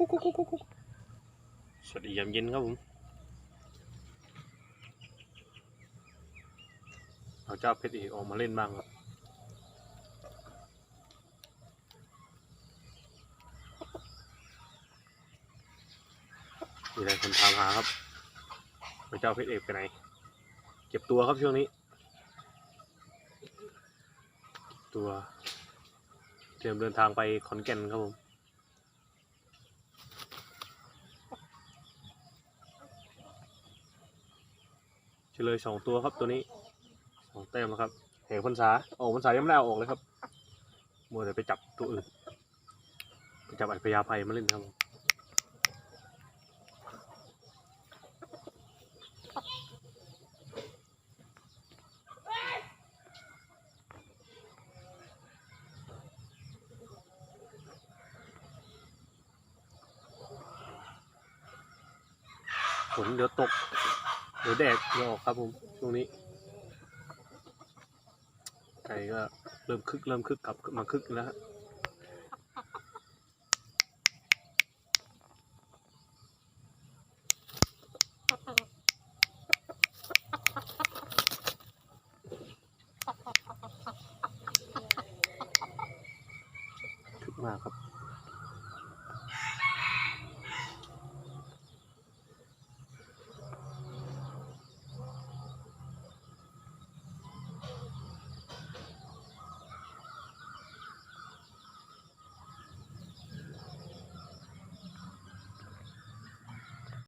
กุ๊กกุ๊กกุ๊กกุ๊กสวัสดียามเย็นครับผมเอาเจ้าเพชรเอกออกมาเล่นบ้างครับมีอะไรคนถามหาครับพระเจ้าเพชรเอกไปไหน เก็บตัวครับช่วงนี้ ตัว เตรียมเดินทางไปขอนแก่นครับผม เลยสองตัวครับตัวนี้สองแต้มแล้วครับเหวพรรษาออกพรรษายังไม่ได้เอาออกเลยครับมัวแต่ไปจับตัวอื่นไปจับไอ้พญาไพมาเล่นครับผมฝนเดี๋ยวตก เดี๋ยวแดดจะออกครับผมช่วงนี้ ไก่ก็เริ่มคึกเริ่มคึกกลับมาคึกแล้วฮะคึกมากครับ